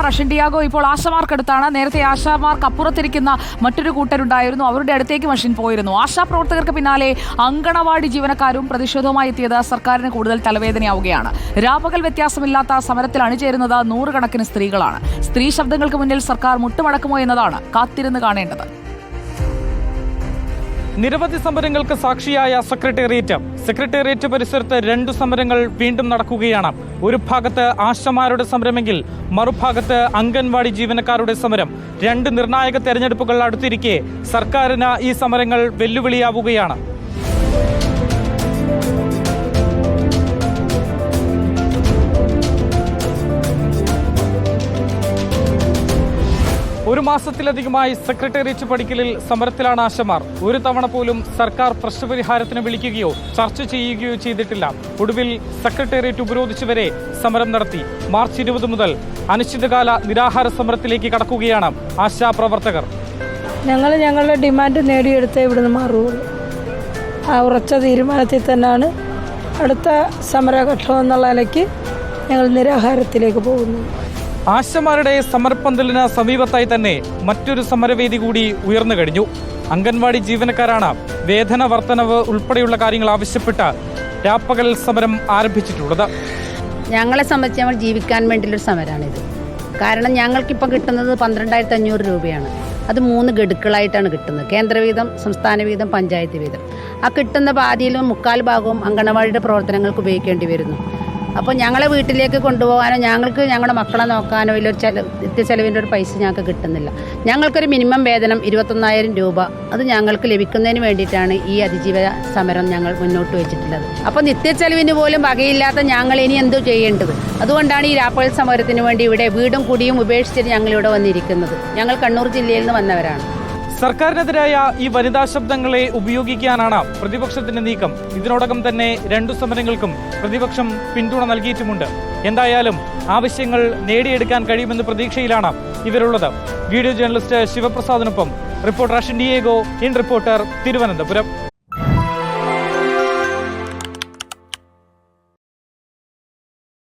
Russian Diego ഇപ്പോൾ ആശമാർക്കടുത്താണ് നേരത്തെ ആശാമാർക്ക് അപ്പുറത്തിരിക്കുന്ന മറ്റൊരു കൂട്ടരുണ്ടായിരുന്നു. അവരുടെ അടുത്തേക്ക് മഷീൻ പോയിരുന്നു. ആശാ പ്രവർത്തകർക്ക് പിന്നാലെ അങ്കണവാടി ജീവനക്കാരും പ്രതിഷേധവുമായി എത്തിയത് സർക്കാരിന് കൂടുതൽ തലവേദനയാവുകയാണ്. രാപകൽ വ്യത്യാസമില്ലാത്ത സമരത്തിൽ അണിചേരുന്നത് നൂറുകണക്കിന് സ്ത്രീകളാണ്. സ്ത്രീ ശബ്ദങ്ങൾക്ക് മുന്നിൽ സർക്കാർ മുട്ടുമടക്കുമോ എന്നതാണ് കാത്തിരുന്ന് കാണേണ്ടത്. നിരവധി സമരങ്ങൾക്ക് സാക്ഷിയായ സെക്രട്ടേറിയറ്റ് സെക്രട്ടേറിയറ്റ് പരിസരത്ത് രണ്ടു സമരങ്ങൾ വീണ്ടും നടക്കുകയാണ്. ഒരു ഭാഗത്ത് ആശമാരുടെ സമരമെങ്കിൽ മറുഭാഗത്ത് അംഗൻവാടി ജീവനക്കാരുടെ സമരം. രണ്ട് നിർണായക തെരഞ്ഞെടുപ്പുകൾ അടുത്തിരിക്കെ സർക്കാരിന് ഈ സമരങ്ങൾ വെല്ലുവിളിയാവുകയാണ്. ഒരു മാസത്തിലധികമായി സെക്രട്ടേറിയറ്റ് പടിക്കലിൽ സമരത്തിലാണ് ആശമാർ. ഒരു തവണ പോലും സർക്കാർ പ്രശ്നപരിഹാരത്തിന് വിളിക്കുകയോ ചർച്ച ചെയ്യുകയോ ചെയ്തിട്ടില്ല. ഒടുവിൽ സെക്രട്ടേറിയറ്റ് ഉപരോധിച്ചുവരെ സമരം നടത്തി. മാർച്ച് ഇരുപത് മുതൽ അനിശ്ചിതകാല നിരാഹാര സമരത്തിലേക്ക് കടക്കുകയാണ് ആശാ പ്രവർത്തകർ. ഞങ്ങൾ ഞങ്ങളുടെ ഡിമാൻഡ് നേടിയെടുത്തേ ഇവിടുന്ന് മാറുകയുള്ളൂ. ആ ഉറച്ച തീരുമാനത്തിൽ തന്നെയാണ് അടുത്ത സമരഘട്ടം എന്നുള്ള നിലയ്ക്ക് ഞങ്ങൾ നിരാഹാരത്തിലേക്ക് പോകുന്നു ആശമാരുടെ സമരപ്പന്തലിന് സമീപത്തായി തന്നെ മറ്റൊരു സമരവേദി കൂടി ഉയർന്നു കഴിഞ്ഞു. അംഗൻവാടി ജീവനക്കാരാണ് വേതന വർധനവ് ഉൾപ്പെടെയുള്ള കാര്യങ്ങൾ ആവശ്യപ്പെട്ട് രാപ്പകൽ സമരം ആരംഭിച്ചിട്ടുള്ളത്. ഞങ്ങളെ സംബന്ധിച്ച് ഞങ്ങൾ ജീവിക്കാൻ വേണ്ടിയുള്ളൊരു സമരമാണിത് കാരണം ഞങ്ങൾക്കിപ്പോൾ കിട്ടുന്നത് പന്ത്രണ്ടായിരത്തി അഞ്ഞൂറ് രൂപയാണ്. അത് മൂന്ന് ഗഡുക്കളായിട്ടാണ് കിട്ടുന്നത്. കേന്ദ്രവീതം സംസ്ഥാന വീതം പഞ്ചായത്ത് വീതം ആ കിട്ടുന്ന പാതിയിലും മുക്കാൽ ഭാഗവും അങ്കണവാടിയുടെ പ്രവർത്തനങ്ങൾക്ക് ഉപയോഗിക്കേണ്ടി വരുന്നു. അപ്പോൾ ഞങ്ങളെ വീട്ടിലേക്ക് കൊണ്ടുപോകാനോ ഞങ്ങൾക്ക് ഞങ്ങളുടെ മക്കളെ നോക്കാനോ ഇല്ലൊരു നിത്യ നിത്യച്ചെലവിന്റെ ഒരു പൈസ ഞങ്ങൾക്ക് കിട്ടുന്നില്ല. ഞങ്ങൾക്കൊരു മിനിമം വേതനം ഇരുപത്തൊന്നായിരം രൂപ അത് ഞങ്ങൾക്ക് ലഭിക്കുന്നതിന് വേണ്ടിയിട്ടാണ് ഈ അതിജീവ സമരം ഞങ്ങൾ മുന്നോട്ട് വെച്ചിട്ടുള്ളത്. അപ്പോൾ നിത്യച്ചെലവിന് പോലും വകയില്ലാത്ത ഞങ്ങൾ ഇനി എന്തു ചെയ്യേണ്ടത്? അതുകൊണ്ടാണ് ഈ രാപ്പകൽ സമരത്തിന് വേണ്ടി ഇവിടെ വീടും കുടിയും ഉപേക്ഷിച്ചിട്ട് ഞങ്ങളിവിടെ വന്നിരിക്കുന്നത്. ഞങ്ങൾ കണ്ണൂർ ജില്ലയിൽ നിന്ന് വന്നവരാണ്. സർക്കാരിനെതിരായ ഈ വനിതാ ശബ്ദങ്ങളെ ഉപയോഗിക്കാനാണ് പ്രതിപക്ഷത്തിന്റെ നീക്കം. ഇതിനോടകം തന്നെ രണ്ടു സമരങ്ങൾക്കും പ്രതിപക്ഷം പിന്തുണ നൽകിയിട്ടുമുണ്ട്. എന്തായാലും ആവശ്യങ്ങൾ നേടിയെടുക്കാൻ കഴിയുമെന്ന പ്രതീക്ഷയിലാണ് ഇവരുള്ളത്. വീഡിയോ ജേർണലിസ്റ്റ് ശിവപ്രസാദിനൊപ്പം reporter Ashin Diego in reporter Thiruvananthapuram.